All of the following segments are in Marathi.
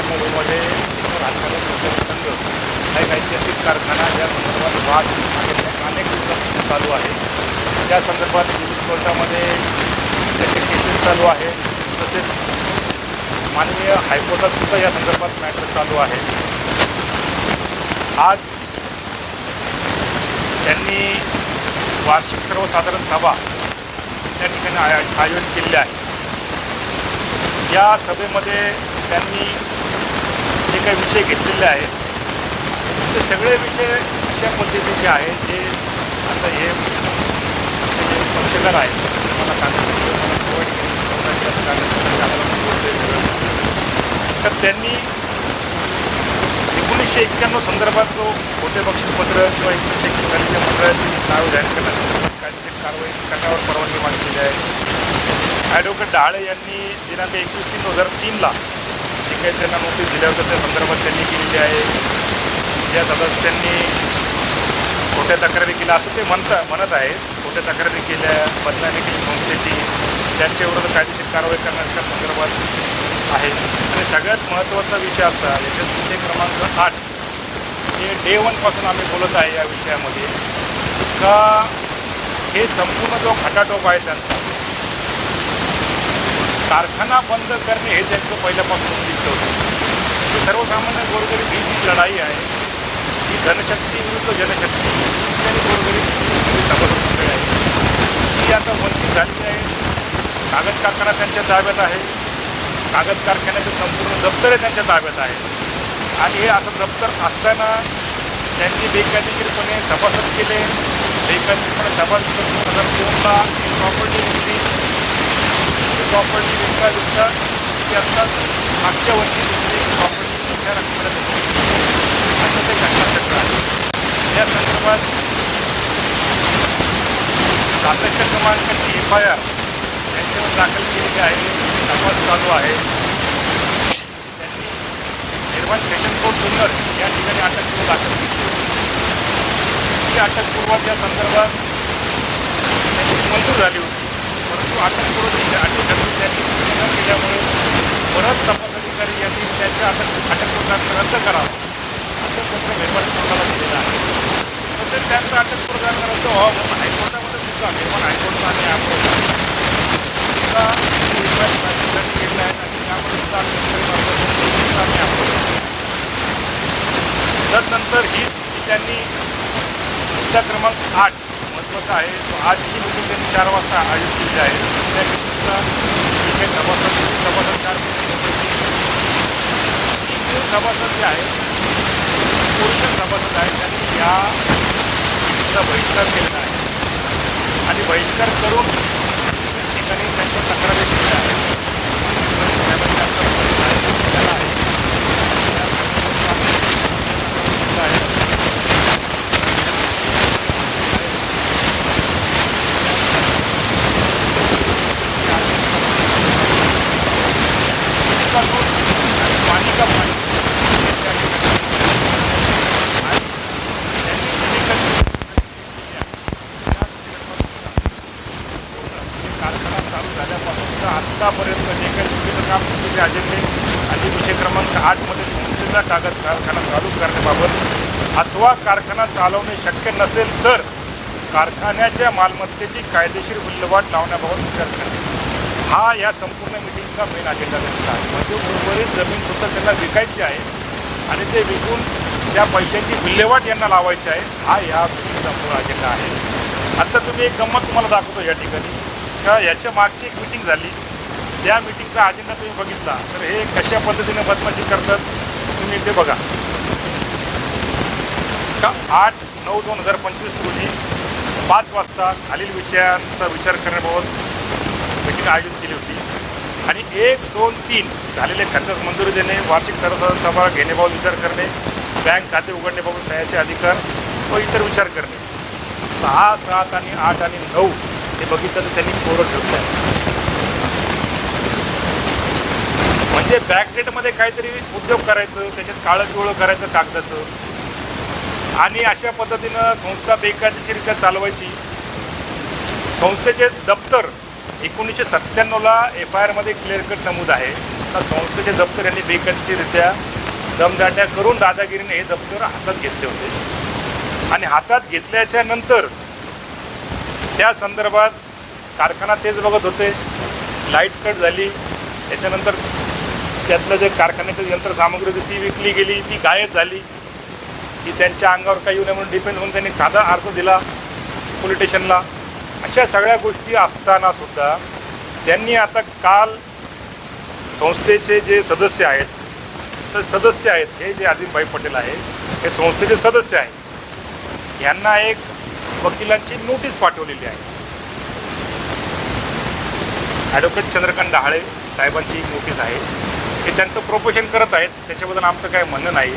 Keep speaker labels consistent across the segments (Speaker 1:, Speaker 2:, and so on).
Speaker 1: या राजकारण सहकारी संघ हा एक ऐतिहासिक कारखाना या संदर्भात वाद अनेक दिवसांपासून चालू आहे. त्या संदर्भात विविध कोर्टामध्ये त्याचे केसेस चालू आहे. तसेच माननीय हायकोर्टातसुद्धा या संदर्भात मॅटर चालू आहे. आज त्यांनी वार्षिक सर्वसाधारण सभा त्या ठिकाणी आय आयोजित केलेली आहे. या सभेमध्ये त्यांनी जे काही विषय घेतलेले आहेत ते सगळे विषय अशा पद्धतीचे आहेत जे आता हे आमचे जे पक्षकार आहेत मला कागदपत्र कागदपत्र सगळं. तर त्यांनी एकोणीसशे एक्क्याण्णव संदर्भात जो खोटे बक्षीसपत्र किंवा एकोणीसशे एक्केचाळीसच्या मंडळाची नाव जाहीर करण्यासंदर्भात कायदेशीर कारवाई करण्यावर परवानगी मागलेली आहे. ॲडव्होकेट डहाळे यांनी दिनांक एकवीस तीन दोन हजार तीनला काही त्यांना नोटीस दिल्या होत्या त्या संदर्भात त्यांनी केलेली आहे. ज्या सदस्यांनी खोट्या तक्रारी केल्या असं ते म्हणता म्हणत आहेत. खोट्या तक्रारी केल्या बदनामी केली संस्थेची त्यांच्याविरुद्ध कायदेशीर कारवाई करण्याच्या संदर्भात आहे. आणि सगळ्यात महत्त्वाचा विषय असा याच्यात विषय क्रमांक आठ. हे डे वनपासून आम्ही बोलत आहे या विषयामध्ये. का हे संपूर्ण जो खटाटोप आहे त्यांचा कारखाना बंद करणे हे त्यांचं पहिल्यापासून उद्दिष्ट होतं. ही सर्वसामान्य गोरगरीब ही जी लढाई आहे ही धनशक्ती विरुद्ध जनशक्ती आणि गोरगरीब ही सभासद आहे. ती आता वंचित झालेली आहे. कागद कारखाना त्यांच्या ताब्यात आहे. कागद कारखान्याचं संपूर्ण दप्तर त्यांच्या ताब्यात आहे. आणि हे असं दप्तर असताना त्यांनी बेकायदेशीरपणे सभासद केले. बेकायदेशीरपणे सभासद दोन लाख प्रॉपर्टी विक्री प्रॉपर्टी विकता विकता ती आता मागच्या वर्षी दुसरी प्रॉपर्टी मोठ्या रकमेला असं ते घटनाचक्र आहे या संदर्भात शासकीय क्रमांकाची एफ आय आर त्यांच्यावर दाखल केलेली आहे तपास चालू आहे त्यांनी निर्माण सेशन कोर्ट जुन्नर या ठिकाणी अटकपूर्व दाखल केली ही अटकपूर्वाच्या संदर्भात त्यांची मंजूर झाली होती परंतु करून अटक धरून त्यांनी न केल्यामुळे परत तपास अधिकारी यांनी त्यांच्या अटक अटकपूर्व रद्द करावं. असं त्यांचं निर्माण कोर्टाला दिलेलं आहे. तसेच त्यांचं अटकपूर्व रद्द व्हावं म्हणून हायकोर्टामध्ये सुद्धा निर्माण हायकोर्टानं आणि यापुढे सुद्धा केलेलं आहे आणि त्यामध्ये सुद्धा आम्ही आम्ही तदनंतर ही त्यांनी मुद्दा क्रमांक आठ महत्त्वाचा आहे. तो आजची मिटिंग त्यांनी चार वाजता आयोजित केली आहे. त्या मिटिंगचा जे काही सभासद सभासद चार तीन सभासद जे आहेत पुरुष सभासद आहेत त्यांनी या मिटिंगचा बहिष्कार केलेला आहे. आणि बहिष्कार करून ठिकाणी त्यांच्या तक्रारी केलेल्या आहेत त्यामध्ये आता पोलीस आहे, त्याला आहे. त्या संदर्भात आहे. का दूध आणि पाणी का पाणी हे त्या ठिकाणी आणि त्यांनी chemical केली आहे. त्या संदर्भात पूर्ण म्हणजे कारखाना चालू झाल्यापासून तर आत्तापर्यंत जे काही चुकीचं काम चुकीचे अजेंडे आणि विषय क्रमांक आठमध्ये संस्थेचा कागद कारखाना चालू करण्याबाबत अथवा कारखाना चालवणे शक्य नसेल तर कारखान्याच्या मालमत्तेची कायदेशीर विल्हेवाट लावण्याबाबत विचार करणे. हा या संपूर्ण मिटिंगचा मेन अजेंडा त्यांचा आहे. म्हणजे उर्वरित जमीनसुद्धा त्यांना विकायची आहे आणि ते विकून त्या पैशांची विल्हेवाट यांना लावायची आहे हा या मिटिंगचा मूळ अजेंडा आहे. आत्ता तुम्ही एक गंमत तुम्हाला दाखवतो या ठिकाणी. का याच्या मागची एक मिटिंग झाली. त्या मिटिंगचा अजेंडा तुम्ही बघितला. तर हे कशा पद्धतीने बदमाशी करतात तुम्ही ते बघा. का? आठ नऊ दोन हजार पंचवीस रोजी पाच वाजता खालील विषयांचा विचार करण्याबाबत मिटिंग आयोजित केली होती. आणि एक दोन तीन झालेले खर्चास मंजुरी देणे वार्षिक सर्वसाधारण सभा घेण्याबाबत विचार करणे बँक खाते उघडण्याबाबत सह्याचे अधिकार व इतर विचार करणे. सहा सात आणि आठ आणि नऊ हे बघितलं तर त्यांनी कोरं ठेवलं आहे. म्हणजे बॅकडेटमध्ये काहीतरी उद्योग करायचं त्याच्यात काळं पिवळं करायचं कागदाचं आणि अशा पद्धतीनं संस्था बेकायदेशीरित्या चालवायची. संस्थेचे दप्तर एकोणीसशे सत्त्याण्णवला एफ आय आरमध्ये क्लिअर कट नमूद आहे. तर संस्थेचे दप्तर यांनी बेकायदेशीररित्या दमदाट्या करून दादागिरीने हे दप्तर हातात घेतले होते. आणि हातात घेतल्याच्या नंतर त्या संदर्भात कारखाना तेच बघत होते. लाइट कट झाली. त्याच्यानंतर त्यातलं जे कारखान्याचं यंत्रसामग्री होती ती विकली गेली ती गायब झाली. की त्यांच्या अंगावर काही येऊ नये म्हणून डिपेंड होऊन त्यांनी साधा अर्ज दिला पोलीस स्टेशनला अशा सगळ्या गोष्टी असताना सुद्धा त्यांनी आता काल संस्थेचे जे सदस्य आहेत तर सदस्य आहेत हे जे अजिमभाई पटेल आहे हे संस्थेचे सदस्य आहेत. यांना एक वकिलांची नोटीस पाठवलेली आहे. ॲडव्होकेट चंद्रकांत डहाळे साहेबांची नोटीस आहे. हे त्यांचं प्रोपोशन करत आहेत. त्याच्याबद्दल आमचं काय म्हणणं नाही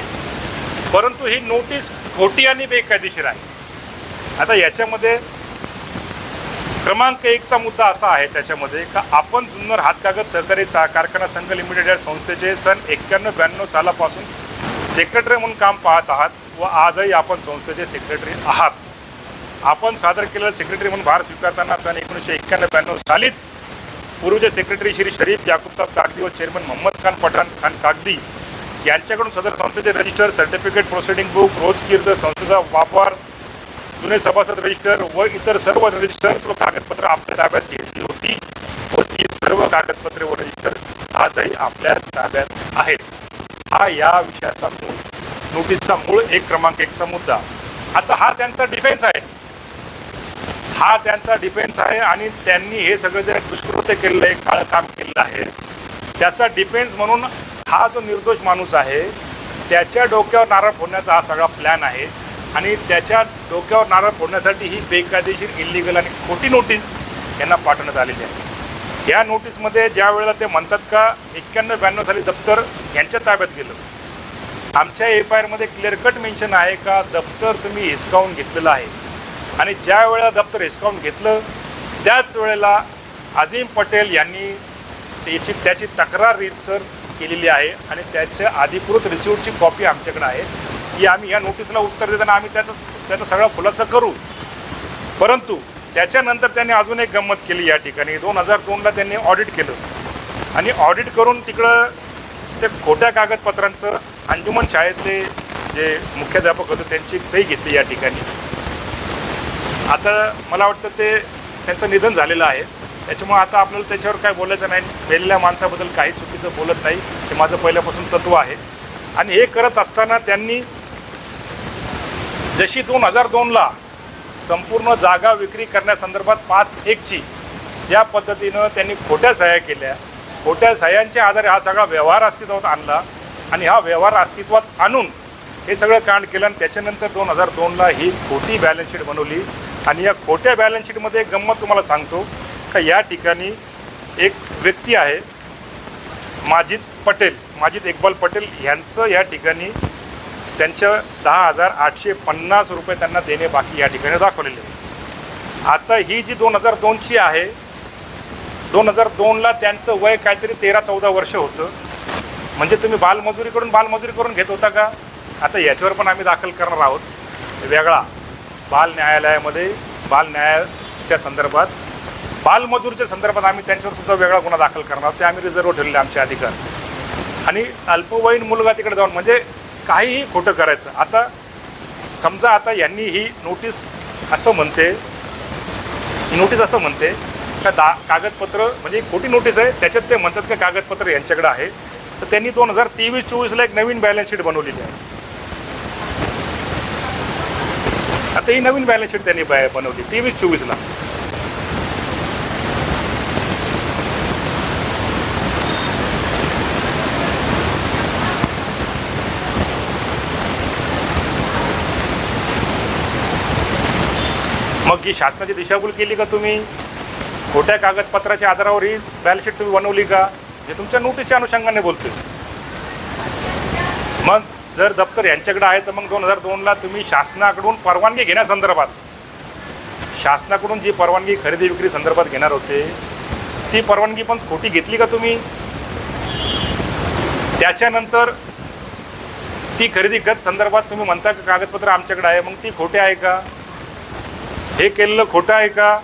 Speaker 1: परंतु ही नोटीस खोटी आणि बेकायदेशीर आहे. आता याच्यामध्ये क्रमांक एकचा मुद्दा असा आहे त्याच्यामध्ये का आपण जुन्नर हातकागद सहकारी सा कारखाना संघ लिमिटेड या संस्थेचे सन एक्क्याण्णव ब्याण्णव सालापासून सेक्रेटरी म्हणून काम पाहत आहात व आजही आपण संस्थेचे सेक्रेटरी आहात. आपण सादर केलेलं सेक्रेटरी म्हणून भार स्वीकारताना सन एकोणीसशे एक्क्याण्णव ब्याण्णव सालीच पूर्वीचे सेक्रेटरी श्री शरीफ याकूबसाब कागदी व चेअरमन मोहम्मद खान पठाण खान कागदी यांच्याकडून सदर संस्थेचे रजिस्टर सर्टिफिकेट प्रोसिडिंग बुक रोज कीर्द संस्थेचा वापर जुने सभासद रजिस्टर व इतर सर्व रजिस्टर्स व कागदपत्र आपल्या ताब्यात घेतली होती. व ती सर्व कागदपत्रे व रजिस्टर आजही आपल्याच ताब्यात आहेत. हा या विषयाचा मूळ नोटीसचा मूळ एक क्रमांक एकचा मुद्दा आता हा त्यांचा डिफेन्स आहे. हा त्यांचा डिफेन्स आहे आणि त्यांनी हे सगळं जे दुष्कृत्य केलेलं आहे काळं काम केलेलं आहे त्याचा डिफेन्स म्हणून हा जो निर्दोष माणूस आहे त्याच्या डोक्यावर नारळ फोडण्याचा हा सगळा प्लॅन आहे. आणि त्याच्या डोक्यावर नारळ फोडण्यासाठी ही बेकायदेशीर इलिगल आणि खोटी नोटीस यांना पाठवण्यात आलेली आहे. या नोटीसमध्ये ज्या वेळेला ते म्हणतात का एक्क्याण्णव ब्याण्णव साली दप्तर यांच्या ताब्यात गेलं. आमच्या एफ आय आरमध्ये क्लिअर कट मेन्शन आहे का दप्तर तुम्ही हिसकावून घेतलेलं आहे. आणि ज्या वेळेला दप्तर हिसकावून घेतलं त्याच वेळेला अझीम पटेल यांनी त्याची त्याची तक्रार रीतसर केलेली आहे आणि त्याच्या अधिकृत रिसिप्टची कॉपी आमच्याकडे आहे. की आम्ही या नोटीसला उत्तर देताना आम्ही त्याचं त्याचा सगळा खुलासा करू. परंतु त्याच्यानंतर त्यांनी अजून एक गंमत केली या ठिकाणी. दोन हजार दोनला त्यांनी ऑडिट केलं. आणि ऑडिट करून तिकडं ते खोट्या कागदपत्रांचं अंजुमन शाळेतले जे मुख्याध्यापक होते त्यांची एक सही घेतली या ठिकाणी. आता मला वाटतं ते त्यांचं निधन झालेलं आहे. त्याच्यामुळे आता आपल्याला त्याच्यावर काय बोलायचं नाही. मेलेल्या माणसाबद्दल काही चुकीचं बोलत नाही. हे माझं पहिल्यापासून तत्त्व आहे. आणि हे करत असताना त्यांनी जशी दोन हजार दोनला संपूर्ण जागा विक्री करण्यासंदर्भात पाच एकची ज्या पद्धतीनं त्यांनी खोट्या सह्या केल्या. खोट्या सह्यांच्या आधारे हा सगळा व्यवहार अस्तित्वात आणला. आणि हा व्यवहार अस्तित्वात आणून हे सगळं कांड केलं आणि त्याच्यानंतर दोन हजार दोनला ही खोटी बॅलन्स शीट बनवली. आणि या खोट्या बॅलन्स शीटमध्ये एक गंमत तुम्हाला सांगतो. का या ठिकाणी एक व्यक्ती आहे माजिद पटेल माजिद इक्बाल पटेल यांचं या ठिकाणी त्यांचं दहा हजार आठशे पन्नास रुपये त्यांना देणे बाकी या ठिकाणी दाखवलेले आहे. आता ही जी दोन हजार दोनची आहे दोन हजार दोनला त्यांचं वय काहीतरी तेरा चौदा वर्ष होतं. म्हणजे तुम्ही बालमजुरीकडून बालमजुरी करून घेत होता का? आता याच्यावर पण आम्ही दाखल करणार आहोत. वेगळा बाल न्यायालयामध्ये बाल न्यायाच्या संदर्भात बालमजुरीच्या संदर्भात आम्ही त्यांच्यावर सुद्धा वेगळा गुन्हा दाखल करणार ते आम्ही रिझर्व ठेवलेले आमचे अधिकार. आणि अल्पवयीन मुलगा तिकडे जाऊन म्हणजे काहीही खोटं करायचं. आता समजा आता यांनी ही नोटीस असं म्हणते नोटीस असं म्हणते का दा कागदपत्र म्हणजे खोटी नोटीस आहे. त्याच्यात ते म्हणतात का कागदपत्र यांच्याकडे आहे. तर त्यांनी दोन हजार तेवीस चोवीसला एक नवीन बॅलन्स शीट बनवलेली आहे. आता ही नवीन बॅलन्स शीट त्यांनी बनवली तेवीस चोवीसला. मग ही शासनाची दिशाभूल केली का तुम्ही? खोट्या कागदपत्राच्या आधारावर ही बॅलन्स तुम्ही बनवली का? हे तुमच्या नोटीसच्या अनुषंगाने बोलतोय. मग जर दप्तर यांच्याकडे आहे तर मग दोन हजार दोनला तुम्ही शासनाकडून परवानगी घेण्यासंदर्भात शासनाकडून जी परवानगी खरेदी विक्री संदर्भात घेणार होते ती परवानगी पण खोटी घेतली का तुम्ही? त्याच्यानंतर ती खरेदी गत संदर्भात तुम्ही म्हणता का कागदपत्र आमच्याकडे आहे मग ती खोटे आहे का? हे केलेलं खोटं आहे का?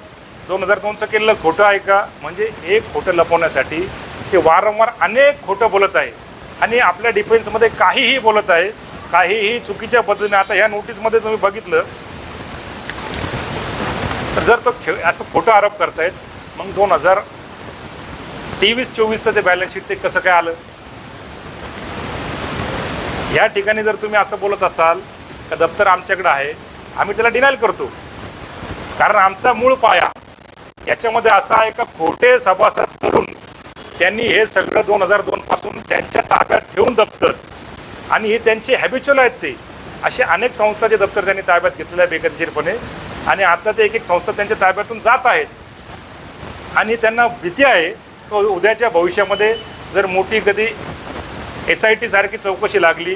Speaker 1: दोन हजार दोनचं केलेलं खोटं आहे का? म्हणजे एक खोटं लपवण्यासाठी ते वारंवार अनेक खोटं बोलत आहे. आणि आपल्या डिफेन्समध्ये काहीही बोलत आहे काहीही चुकीच्या पद्धतीने. आता ह्या नोटीसमध्ये तुम्ही बघितलं तर जर तो खे असं खोटं आरोप करतायत मग दोन हजार तेवीस चोवीसचं ते बॅलन्स शीट ते कसं काय आलं? या ठिकाणी जर तुम्ही असं बोलत असाल का दप्तर आमच्याकडं आहे आम्ही त्याला डिनायल करतो. कारण आमचा मूळ पाया याच्यामध्ये असा आहे का खोटे सभासद करून त्यांनी हे सगळं दोन हजार दोन पासून त्यांच्या ताब्यात ठेवून दप्तर आणि हे त्यांचे हॅबिच्युअल आहेत ते. असे अनेक संस्थाचे दप्तर त्यांनी ताब्यात घेतलेले आहे बेकायदेशीरपणे आणि आता ते एक एक संस्था त्यांच्या ताब्यातून जात आहेत. आणि त्यांना भीती आहे की उद्याच्या भविष्यामध्ये जर मोठी कधी एस आय टी सारखी चौकशी लागली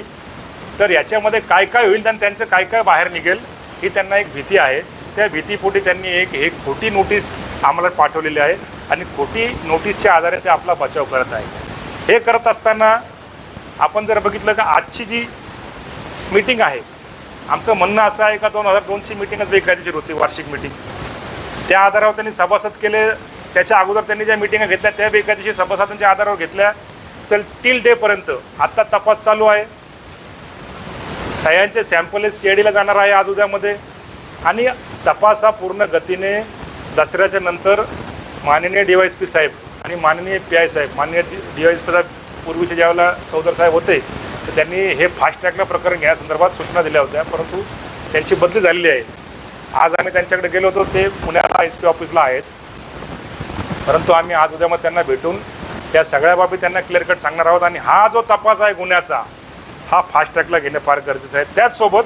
Speaker 1: तर याच्यामध्ये काय काय होईल आणि त्यांचं काय काय बाहेर निघेल ही त्यांना एक भीती आहे. त्या भीतीपोटी त्यांनी एक एक खोटी नोटीस आम्हाला पाठवलेली आहे आणि खोटी नोटीसच्या आधारे ते आपला बचाव करत आहे. हे करत असताना आपण जर बघितलं का आजची जी मीटिंग आहे आमचं म्हणणं असं आहे का दोन हजार दोनची मीटिंगच बेकायदेशीर होती वार्षिक मीटिंग. त्या आधारावर त्यांनी सभासद केले त्याच्या अगोदर त्यांनी ज्या मिटिंगा घेतल्या त्या बेकायदेशीर सभासदांच्या आधारावर घेतल्या. तर टिल डेपर्यंत आत्ता तपास चालू आहे. सह्यांचे सॅम्पल सी आय डीला जाणार आहे आज उद्यामध्ये. आणि तपास हा पूर्ण गतीने दसऱ्याच्या नंतर माननीय डी वाय एस पी साहेब आणि माननीय पी आय साहेब माननीय डी वाय एस पी साहेब पूर्वीचे ज्यावेळेला चौधर साहेब होते तर त्यांनी हे फास्ट ट्रॅकला प्रकरण घेण्यासंदर्भात सूचना दिल्या होत्या परंतु त्यांची बदली झालेली आहे. आज आम्ही त्यांच्याकडे गेलो होतो ते पुण्याला एस पी ऑफिसला आहेत. परंतु आम्ही आज उद्यामध्ये त्यांना भेटून त्या सगळ्या बाबी त्यांना क्लिअर कट सांगणार आहोत आणि हा जो तपास आहे गुन्ह्याचा हा फास्ट ट्रॅकला घेणं फार गरजेचं आहे. त्याचसोबत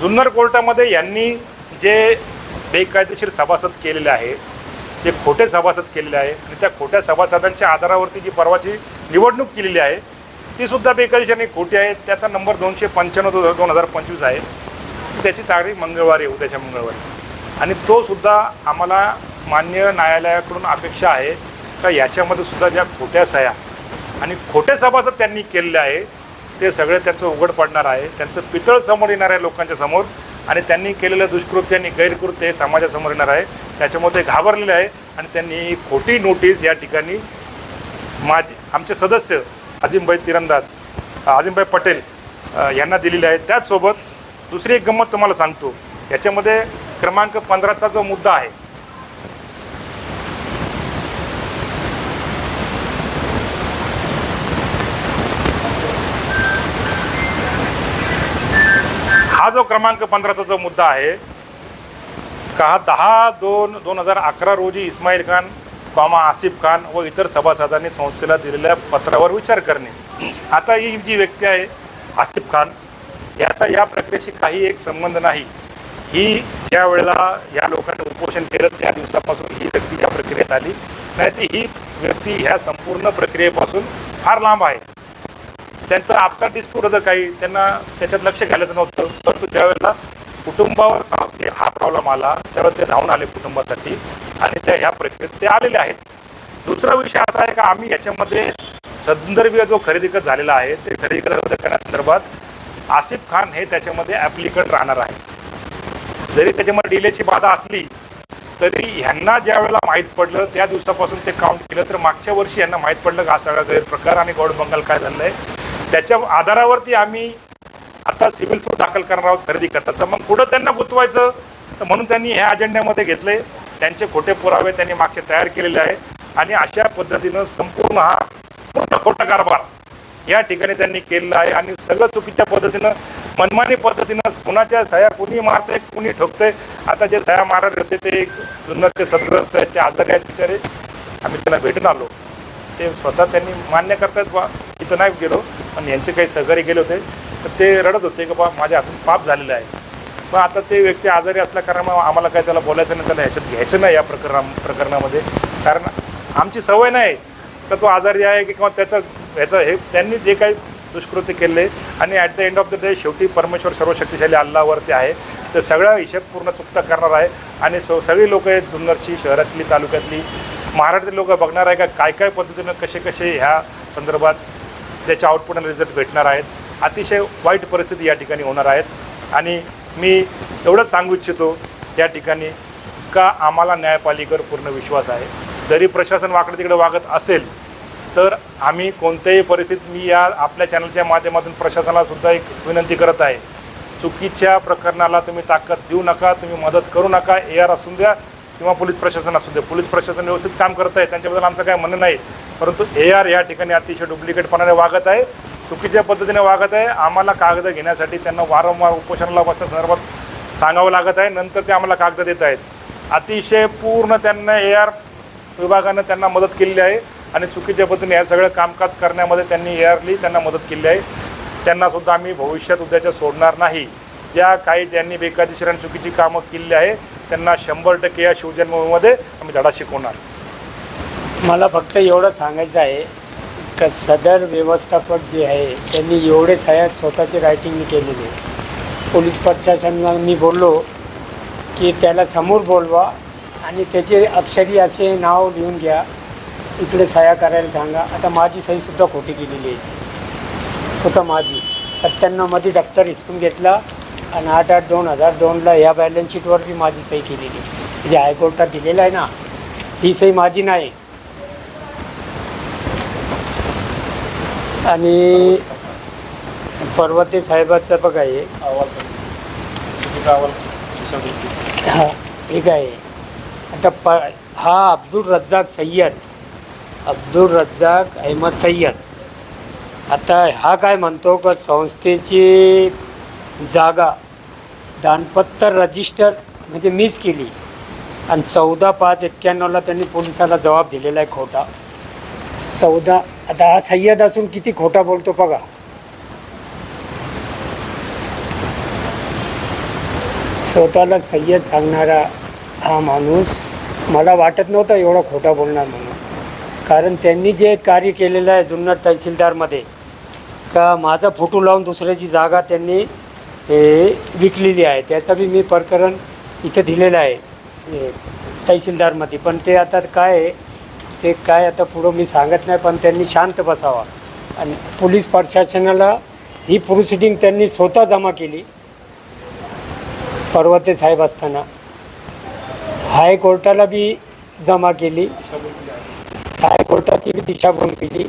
Speaker 1: जुन्नर कोर्टामध्ये यांनी जे बेकायदेशीर सभासद केलेले आहे जे खोटे सभासद केलेले आहे आणि त्या खोट्या सभासदांच्या आधारावरती जी परवाची निवडणूक केलेली आहे ती सुद्धा बेकायदेशीर आणि खोटी आहे. त्याचा नंबर दोनशे पंच्याण्णव दो दोन हजार पंचवीस आहे. त्याची तारीख मंगळवारी उद्याच्या मंगळवारी. आणि तो सुद्धा आम्हाला मान्य न्यायालयाकडून अपेक्षा आहे का याच्यामध्ये सुद्धा ज्या खोट्या सह्या आणि खोटे सभासद त्यांनी केलेले आहे ते सगळे त्यांचं उघड पडणार आहे. त्यांचं पितळ समोर येणार आहे लोकांच्या समोर आणि त्यांनी केलेलं दुष्कृत्य आणि गैरकृत्य हे समाजासमोर येणार आहे. त्याच्यामध्ये ते घाबरलेले आहे आणि त्यांनी खोटी नोटीस या ठिकाणी माझे आमचे सदस्य अजिमभाई तिरंदाज अजिमभाई पटेल यांना दिलेली आहे त्याचसोबत दुसरी एक गंमत तुम्हाला सांगतो. याच्यामध्ये क्रमांक पंधराचा जो मुद्दा आहे हा जो क्रमांक पंधराचा जो मुद्दा आहे का दहा दोन दोन हजार अकरा रोजी इस्माईल खान कॉमा आसिफ खान व इतर सभासदांनी संस्थेला दिलेल्या पत्रावर विचार करणे. आता ही जी व्यक्ती आहे आसिफ खान याचा या प्रक्रियेशी काही एक संबंध नाही. ही ज्या वेळेला या लोकांनी उपोषण केलं त्या दिवसापासून ही व्यक्ती या प्रक्रियेत आली. नाही ती ही व्यक्ती ह्या संपूर्ण प्रक्रियेपासून फार लांब आहे. त्यांचं आपसात डिस्प्यूट होतं काही. त्यांना त्याच्यात लक्ष घालायचं नव्हतं. परंतु त्यावेळेला कुटुंबावर सा- हा प्रॉब्लेम आला त्यावेळेला ते धावून आले कुटुंबासाठी आणि त्या ह्या प्रक्रियेत ते आलेले आहेत. दुसरा विषय असा आहे का आम्ही याच्यामध्ये संदर्भीय जो खरेदी खत झालेला आहे ते खरेदी खत रद्द करण्यासंदर्भात आसिफ खान हे त्याच्यामध्ये ॲप्लिकंट राहणार आहे जरी त्याच्यामध्ये डिलेची बाधा असली तरी ह्यांना ज्या वेळेला माहीत पडलं त्या दिवसापासून ते काउंट केलं तर मागच्या वर्षी यांना माहीत पडलं का हा सगळा गैरप्रकार आणि गौड बंगाल काय झालं आहे त्याच्या आधारावरती आम्ही आता सिव्हिल सूट दाखल करणार आहोत खरेदी करताचं मग पुढं त्यांना गुंतवायचं. तर म्हणून त्यांनी ह्या अजेंड्यामध्ये घेतले त्यांचे खोटे पुरावे त्यांनी मागचे तयार केलेले आहे. आणि अशा पद्धतीनं संपूर्ण हा पूर्ण खोटा कारभार या ठिकाणी त्यांनी केलेला आहे. आणि सगळं चुकीच्या पद्धतीनं मनमानी पद्धतीनं कुणाच्या सह्या कुणी मारते कुणी ठोकते आता जे सह्या मारत होते ते एक जुन्नरचे सदग्रस्त आहेत ते आजारी आहेत बिचारे. आम्ही त्यांना भेटून आलो. ते स्वतः त्यांनी मान्य करतायत बा. इथं नाही गेलो. पण यांचे काही सहकारी गेले होते तर ते रडत होते की बा माझ्या हातून पाप झालेलं आहे. पण आता ते व्यक्ती आजारी असल्याकारणामुळे आम्हाला काय त्याला बोलायचं नाही त्याला ह्याच्यात घ्यायचं नाही या प्रकरणा प्रकरणामध्ये. कारण आमची सवय नाही तर तो आजारी आहे की किंवा त्याचं ह्याचं हे त्यांनी जे काही दुष्कृत्य केले आणि at the end of the day शेवटी परमेश्वर सर्व शक्तिशाली अल्लावरती आहे. तर सगळा हिशेब पूर्ण चुकता करणार आहे. आणि स सगळी लोक आहेत जुन्नरची शहरातली तालुक्यातली महाराष्ट्रातली लोक बघणार आहे का काय काय पद्धतीनं कसे कसे ह्या संदर्भात त्याच्या आउटपुट आणि रिझल्ट भेटणार आहेत. अतिशय वाईट परिस्थिती या ठिकाणी होणार आहेत. आणि मी एवढंच सांगू इच्छितो या ठिकाणी का आम्हाला न्यायपालिकेवर पूर्ण विश्वास आहे. जरी प्रशासन वाकडे तिकडे वागत असेल तर आम्ही कोणत्याही परिस्थितीत मी या आपल्या चॅनलच्या माध्यमातून प्रशासनालासुद्धा एक विनंती करत आहे. चुकीच्या प्रकरणाला तुम्ही ताकद देऊ नका तुम्ही मदत करू नका ए आर असून द्या किंवा पोलीस प्रशासन असू दे पोलीस प्रशासन व्यवस्थित काम करत आहे त्यांच्याबद्दल आमचं काय म्हणणं नाही. परंतु ए आर या ठिकाणी अतिशय डुप्लिकेटपणाने वागत आहे चुकीच्या पद्धतीने वागत आहे. आम्हाला कागद घेण्यासाठी त्यांना वारंवार उपोषणाला बसण्यासंदर्भात सांगावं लागत आहे. नंतर ते आम्हाला कागद देत आहेत. अतिशय पूर्ण त्यांना ए आर विभागानं त्यांना मदत केलेली आहे आणि चुकीच्या पद्धतीने या सगळं कामकाज करण्यामध्ये त्यांनी ए आरली त्यांना मदत केली आहे. त्यांनासुद्धा आम्ही भविष्यात उद्याच्या सोडणार नाही. ज्या काही ज्यांनी बेकायदेशीर आणि चुकीची कामं केली आहे त्यांना शंभर टक्के या शिवजन्मभूमीमध्ये आम्ही धडा शिकवणार.
Speaker 2: मला फक्त एवढं सांगायचं आहे का सदर व्यवस्थापक जे आहे त्यांनी एवढे सह्या स्वतःची रायटिंगनी केलेली आहे. पोलीस प्रशासनाला मी बोललो की त्याला समोर बोलवा आणि त्याचे अक्षरी असे नाव लिहून घ्या. इकडे सह्या करायला सांगा. आता माझी सहीसुद्धा खोटी केलेली आहे. स्वतः माझी. सत्त्याण्णवमध्ये दप्तर हिसकून घेतला. आणि आठ आठ दोन हजार दोनला ह्या बॅलन्स शीटवरती माझी सही केलेली जे हायकोर्टात दिलेलं आहे ना ती सही माझी नाही. आणि पर्वते साहेबाचं बघा हे.
Speaker 1: अहवाल चुकीचा
Speaker 2: हा एक आहे? आता प हा अब्दुल रज्जाक सय्यद. अब्दुल रज्जाक अहमद सय्यद. आता हा काय म्हणतो का संस्थेची जागा दानपत्र रजिस्टर म्हणजे मीच केली. आणि चौदा पाच एक्क्याण्णवला त्यांनी पोलिसाला जबाब दिलेला आहे खोटा. चौदा आता हा सय्यद असून किती खोटा बोलतो बघा. स्वतःला सय्यद सांगणारा हा माणूस मला वाटत नव्हता एवढा खोटा बोलणार म्हणून. कारण त्यांनी जे कार्य केलेलं आहे जुन्नर तहसीलदारमध्ये का माझा फोटो लावून दुसऱ्याची जागा त्यांनी हे, विकलेली आहे. त्याचं बी मी प्रकरण इथं दिलेलं आहे तहसीलदारमध्ये. पण ते आता काय आहे ते काय आता पुढं मी सांगत नाही पण त्यांनी शांत बसावा. आणि पोलीस प्रशासनाला ही प्रोसिडिंग त्यांनी स्वतः जमा केली. पर्वते साहेब असताना. हायकोर्टाला बी जमा केली. हायकोर्टाची बी दिशाभूल केली.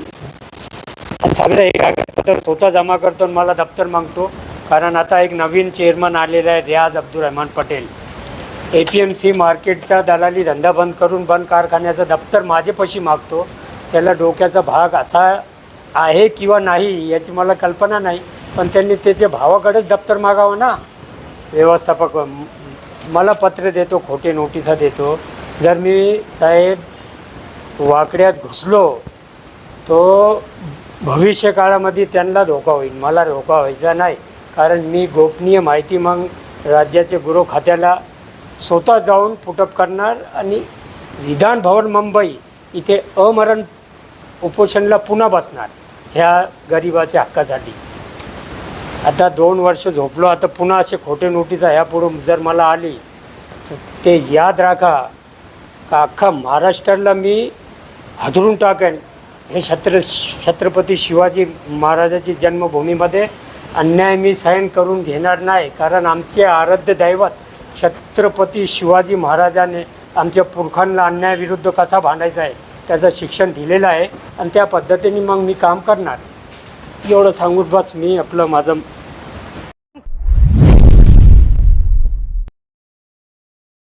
Speaker 2: आणि सगळं हे कागदपत्र स्वतः जमा करतो आणि मला दप्तर मागतो. कारण आता एक नवीन चेअरमन आलेला आहे Riyaz Abdul Rahman Patel. A P M C मार्केटचा दलाली धंदा बंद करून बंद कारखान्याचं दप्तर माझेपाशी मागतो. त्याला डोक्याचा भाग असा आहे किंवा नाही याची मला कल्पना नाही पण त्यांनी त्याचे भावाकडेच दप्तर मागावं ना? व्यवस्थापक मला पत्र देतो खोटे नोटिसा देतो. जर मी साहेब वाकड्यात घुसलो तो भविष्य काळामध्ये त्यांना धोका होईल मला धोका व्हायचा नाही. कारण मी गोपनीय माहिती मग राज्याचे गृह खात्याला स्वतः जाऊन पुटअप करणार आणि विधान भवन मुंबई इथे अमरण उपोषणला पुन्हा बसणार ह्या गरिबाच्या हक्कासाठी. आता दोन वर्ष झोपलो आता पुन्हा असे खोटे नोटीस ह्यापुढून जर मला आली तर ते याद राखा का अख्खा महाराष्ट्राला मी हादरून टाकेन. हे छत्र छत्रपती शिवाजी महाराजाची जन्मभूमीमध्ये अन्याय मी सहन करून घेणार नाही कारण आमचे आराध्य दैवत छत्रपती शिवाजी महाराजाने आमच्या पुरखांना अन्यायाविरुद्ध कसा भांडायचा आहे त्याचं शिक्षण दिलेलं आहे आणि त्या पद्धतीने मग मी काम करणार. एवढं सांगून बस मी आपलं माझं